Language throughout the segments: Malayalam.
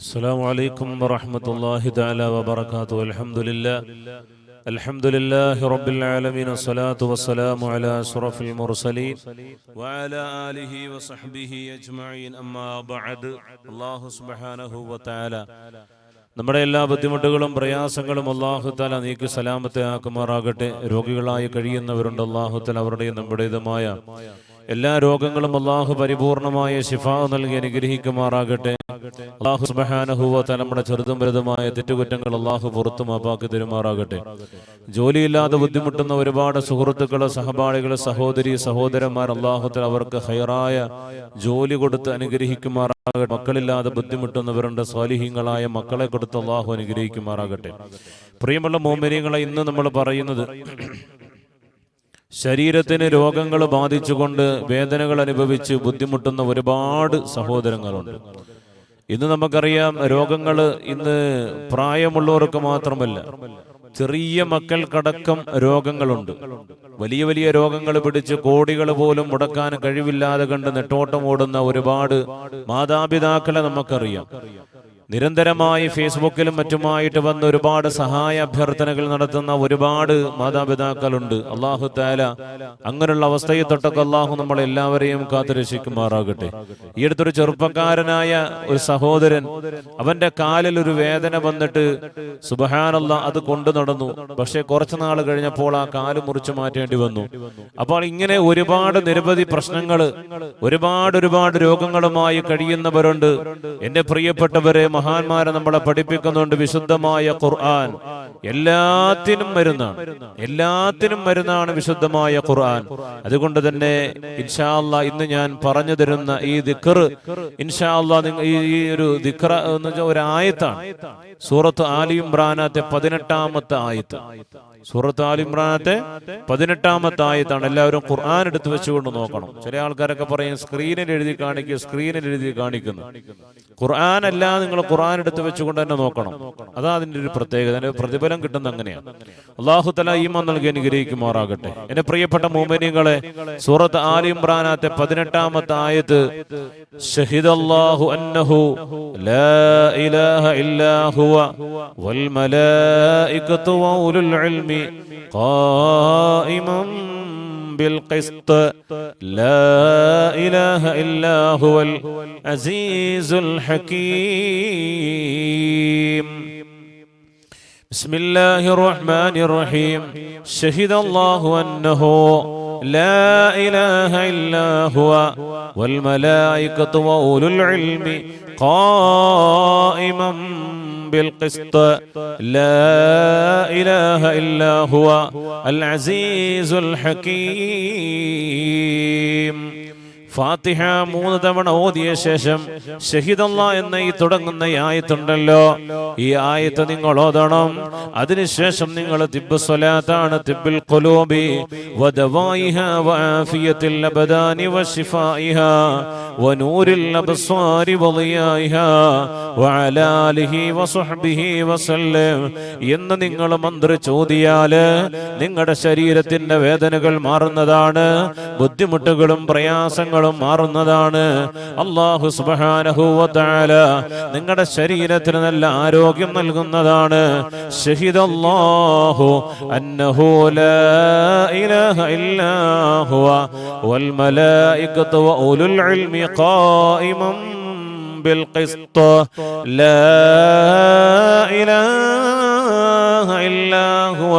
السلام عليكم ورحمة الله تعالى وبركاته الحمد لله الحمد لله رب العالمين الصلاة والسلام على أشرف المرسلين وعلى آله وصحبه أجمعين أما بعد الله سبحانه وتعالى നമ്മുടെ എല്ലാ ബുദ്ധിമുട്ടുകളും പ്രയാസങ്ങളും അള്ളാഹു താല നീക്കി സലാമത്തെ ആക്കുമാറാകട്ടെ രോഗികളായി കഴിയുന്നവരുണ്ട് അള്ളാഹു താല അവരുടെയും നമ്മുടേതുമായ എല്ലാ രോഗങ്ങളും അള്ളാഹു പരിപൂർണമായ ശിഫ നൽകി അനുഗ്രഹിക്കുമാറാകട്ടെ. അള്ളാഹു സുബഹാനഹുവ നമ്മുടെ ചെറുതും വലുതുമായ തെറ്റുകുറ്റങ്ങൾ അള്ളാഹു പുറത്തു മാപ്പാക്കി തരുമാറാകട്ടെ. ജോലിയില്ലാതെ ബുദ്ധിമുട്ടുന്ന ഒരുപാട് സുഹൃത്തുക്കൾ സഹപാഠികൾ സഹോദരി സഹോദരന്മാർ അള്ളാഹുത്തിൽ അവർക്ക് ഹൈറായ ജോലി കൊടുത്ത് അനുഗ്രഹിക്കുമാറാകട്ടെ. മക്കളില്ലാതെ ബുദ്ധിമുട്ടുന്നവരുണ്ട് സ്വാലിഹ്യങ്ങളായ മക്കളെ കൊടുത്ത് അള്ളാഹു അനുഗ്രഹിക്കുമാറാകട്ടെ. പ്രിയമുള്ള മോമിനിയങ്ങളെ ഇന്ന് നമ്മൾ പറയുന്നത് ശരീരത്തിന് രോഗങ്ങൾ ബാധിച്ചുകൊണ്ട് വേദനകൾ അനുഭവിച്ച് ബുദ്ധിമുട്ടുന്ന ഒരുപാട് സഹോദരങ്ങളുണ്ട്. ഇന്ന് നമുക്കറിയാം രോഗങ്ങൾ ഇന്ന് പ്രായമുള്ളവർക്ക് മാത്രമല്ല ചെറിയ മക്കൾക്കടക്കം രോഗങ്ങളുണ്ട്. വലിയ വലിയ രോഗങ്ങൾ പിടിച്ച് കോടികൾ പോലും മുടക്കാൻ കഴിവില്ലാതെ കണ്ട് നെട്ടോട്ടം ഓടുന്ന ഒരുപാട് മാതാപിതാക്കളെ നമുക്കറിയാം. നിരന്തരമായി ഫേസ്ബുക്കിലും മറ്റുമായിട്ട് വന്ന് ഒരുപാട് സഹായ അഭ്യർത്ഥനകൾ നടത്തുന്ന ഒരുപാട് മാതാപിതാക്കളുണ്ട്. അള്ളാഹു താല അങ്ങനെയുള്ള അവസ്ഥയെ തൊട്ടൊക്കെ അള്ളാഹു നമ്മൾ എല്ലാവരെയും കാത്തുരക്ഷിക്കുമാറാകട്ടെ. ഈ അടുത്തൊരു ചെറുപ്പക്കാരനായ ഒരു സഹോദരൻ അവന്റെ കാലിൽ ഒരു വേദന വന്നിട്ട് സുബഹാനല്ല അത് കൊണ്ടു നടന്നു. പക്ഷെ കുറച്ചു നാൾ കഴിഞ്ഞപ്പോൾ ആ കാൽ മുറിച്ചു മാറ്റേണ്ടി വന്നു. അപ്പോൾ ഇങ്ങനെ ഒരുപാട് നിരവധി പ്രശ്നങ്ങൾ ഒരുപാട് ഒരുപാട് രോഗങ്ങളുമായി കഴിയുന്നവരുണ്ട്. എന്റെ പ്രിയപ്പെട്ടവരെ മഹാന്മാരെ നമ്മളെ പഠിപ്പിക്കുന്നുണ്ട് വിശുദ്ധമായ ഖുർആൻ. എല്ലാത്തിനും മരുന്നാണ്. എല്ലാത്തിനും മരുന്നാണ് വിശുദ്ധമായ ഖുർആൻ. അതുകൊണ്ട് തന്നെ ഇൻഷാല്ല ഇന്ന് ഞാൻ പറഞ്ഞു തരുന്ന ഈ ദിക്കർ ഇൻഷാല്ല ഈ ഒരു ദിക്ര എന്ന് വെച്ചാൽ ഒരു ആയത്താണ്. സൂറത്ത് ആലി ഇമ്രാനത്തെ പതിനെട്ടാമത്തെ ആയത്ത്. സൂറത്ത് ആലി ഇമ്രാനത്തെ പതിനെട്ടാമത്തെ ആയത്താണ്. എല്ലാവരും ഖുർആൻ എടുത്ത് വെച്ചുകൊണ്ട് നോക്കണം. ചില ആൾക്കാരൊക്കെ പറയും സ്ക്രീനിൽ എഴുതി കാണിക്കുക സ്ക്രീനിൽ എഴുതി കാണിക്കുന്നു. ഖുർആൻ അല്ല നിങ്ങൾ ഖുറാൻ എടുത്ത് വെച്ചുകൊണ്ട് തന്നെ നോക്കണം. അതാ അതിന്റെ ഒരു പ്രത്യേകത. അതിന്റെ പ്രതിഫലം കിട്ടുന്ന അങ്ങനെയാണ്. അള്ളാഹു തല ഈമാൻ നൽകി അനുഗ്രഹിക്കുമാറാകട്ടെ. എന്റെ പ്രിയപ്പെട്ട മോമിനികളെ സൂറത്ത് ആലി ഇമ്രാനാത്തെ പതിനെട്ടാമത്തെ ആയത്ത് ഷഹിദ് അല്ലാഹു അന്നഹു ലാ ഇലാഹ ഇല്ലാ ഹുവ വൽ മലായികതു വഉലുൽ ഇൽമി ഖായിമൻ بالقسط. لا إله إلا هو العزيز الحكيم. بسم الله الرحمن الرحيم. شهد الله أنه لا إله إلا هو والملائكة وأولو العلم قائما. بالقسط لا إله إلا هو العزيز الحكيم ഫാത്തിഹ മൂന്ന് തവണ ഓതിയ ശേഷം ഷഹിദല്ല എന്ന ഈ തുടങ്ങുന്ന ഈ ആയത്തുണ്ടല്ലോ ഈ ആയത്ത് നിങ്ങൾ ഓതണം അതിനുശേഷം നിങ്ങൾ തിബ്ബ് സ്വലാത്താണ് തിബ്ബിൽ ഖുലൂബി വദവായിഹ വആഫിയത്തിൽ അബദാനി വശിഫായിഹ വനൂരിൽ അബ്സ്വാരി وضيائها وعلى ആലിഹി وصحبه വസല്ലം എന്ന് നിങ്ങൾ മന്ത്രി ചോദിയാൽ നിങ്ങളുടെ ശരീരത്തിന്റെ വേദനകൾ മാറുന്നതാണ് ബുദ്ധിമുട്ടുകളും പ്രയാസങ്ങളും മാറുന്നതാണ്. അള്ളാഹു സുബാനഹുവല നിങ്ങളുടെ ശരീരത്തിന് നല്ല ആരോഗ്യം നൽകുന്നതാണ്. ഷഹിദല്ലാഹു അന്നഹു ലാ ഇലാഹ ഇല്ലാ ഹുവ വൽ മലായികത്തു വഉലുൽ ഇൽമി قائما بالقسط. لا إله إلا هو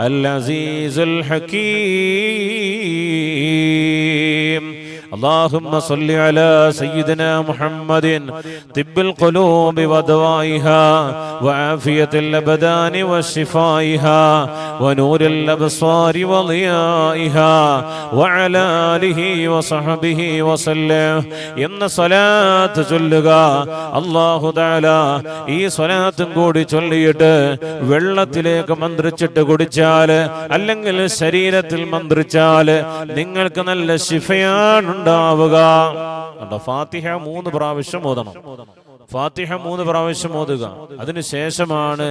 العزيز الحكيم. اللهم صل على سيدنا محمد. طب القلوب ودوائها. وعافية الأبدان وشفائها ونور الأبصار وضيائها وعلى آله وصحبه وسلم എന്ന സ്വലാത്ത് ചൊല്ലുക അള്ളാഹു താല ഈ സ്വലാത്തും കൂടി ചൊല്ലിയിട്ട് വെള്ളത്തിലേക്ക് മന്ത്രിച്ചിട്ട് കുടിച്ചാല് അല്ലെങ്കിൽ ശരീരത്തിൽ മന്ത്രിച്ചാല് നിങ്ങൾക്ക് നല്ല ശിഫയാണ് ഉണ്ടാവുക കണ്ടോ ഫാത്തിഹ മൂന്ന് പ്രാവശ്യം ഓതണം ഫാത്തിഹ മൂന്ന് പ്രാവശ്യം ഓതുക. അതിനുശേഷമാണ്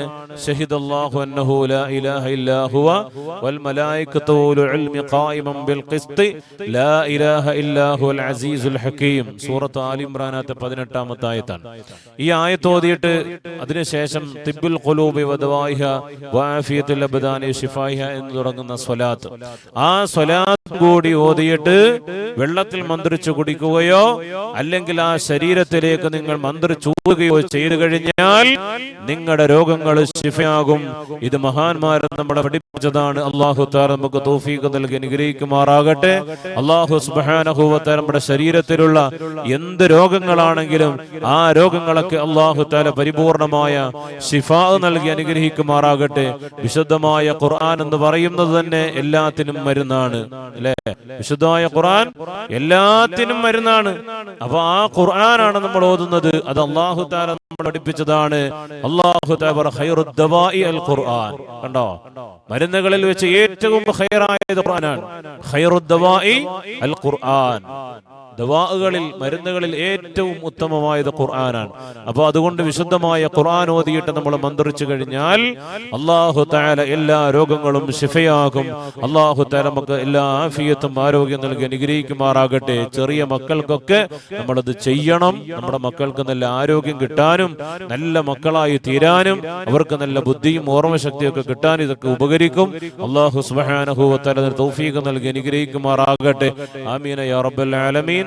സൂറത്ത് ആലി ഇംറാനത്തെ പതിനെട്ടാമത്തെ ആയത്താണ്. ഈ ആയത്ത് ഓതിയിട്ട് അതിനുശേഷം തിബുൽ ഖുലൂബി വദവായിഹ വആഫിയത്തുൽ അബ്ദാനി ഷിഫായിഹ എന്ന് തുടങ്ങുന്ന സ്വലാത്ത്. ആ സ്വലാത്ത് കൂടി ഓതിയിട്ട് വെള്ളത്തിൽ മന്ത്രിച്ചു കുടിക്കുകയോ അല്ലെങ്കിൽ ആ ശരീരത്തിലേക്ക് നിങ്ങൾ മന്ത്രിച്ചൂതുകയോ ചെയ്തു കഴിഞ്ഞാൽ നിങ്ങളുടെ രോഗങ്ങൾ ശിഫയാകും. ഇത് മഹാന്മാരെ നമ്മളെ പഠിപ്പിച്ചതാണ്. അള്ളാഹു താര നമുക്ക് തോഫീക്ക് നൽകി അനുഗ്രഹിക്കുമാറാകട്ടെ. അള്ളാഹു സുബാനഹുവത്ത നമ്മുടെ ശരീരത്തിലുള്ള എന്ത് രോഗങ്ങളാണെങ്കിലും ആ രോഗങ്ങളൊക്കെ അള്ളാഹു താല പരിപൂർണമായ ശിഫാ നൽകി അനുഗ്രഹിക്കുമാറാകട്ടെ. വിശുദ്ധമായ ഖുർആൻ എന്ന് പറയുന്നത് തന്നെ എല്ലാത്തിനും മരുന്നാണ്. അല്ലെ? വിശുദ്ധമായ ഖുർആൻ എല്ലാത്തിനും മരുന്നാണ്. അപ്പൊ ആ ഖുർആനാണ് നമ്മൾ ഓതുന്നത്. അത് അള്ളാഹു താല നമ്മൾ പഠിപ്പിച്ചതാണ്. അള്ളാഹു അൽ ഖുർആൻ. കണ്ടോ? മരുന്നുകളിൽ വെച്ച് ഏറ്റവും ഖൈറായത് ഖുർആനാണ്. അൽ ഖുർആൻ. ദവാകളിൽ മരുന്നുകളിൽ ഏറ്റവും ഉത്തമമായത് ഖുർആനാണ്. അപ്പോൾ അതുകൊണ്ട് വിശുദ്ധമായ ഖുർആൻ ഓതിയിട്ട് നമ്മൾ മന്ത്രിച്ചു കഴിഞ്ഞാൽ അള്ളാഹു താല എല്ലാ രോഗങ്ങളും ശിഫയാകും. അള്ളാഹു താല നമുക്ക് എല്ലാ ആഫിയത്തും ആരോഗ്യം നൽകി അനുഗ്രഹിക്കുമാറാകട്ടെ. ചെറിയ മക്കൾക്കൊക്കെ നമ്മളത് ചെയ്യണം. നമ്മുടെ മക്കൾക്ക് നല്ല ആരോഗ്യം കിട്ടാനും നല്ല മക്കളായി തീരാനും അവർക്ക് നല്ല ബുദ്ധിയും ഓർമ്മശക്തിയൊക്കെ കിട്ടാൻ ഇതൊക്കെ ഉപകരിക്കും. അള്ളാഹു സുബാനഹുവത്തല തൗഫീഖ് നൽകി അനുഗ്രഹിക്കുമാറാകട്ടെ. ആമീന യാ റബ്ബൽ ആലമീൻ.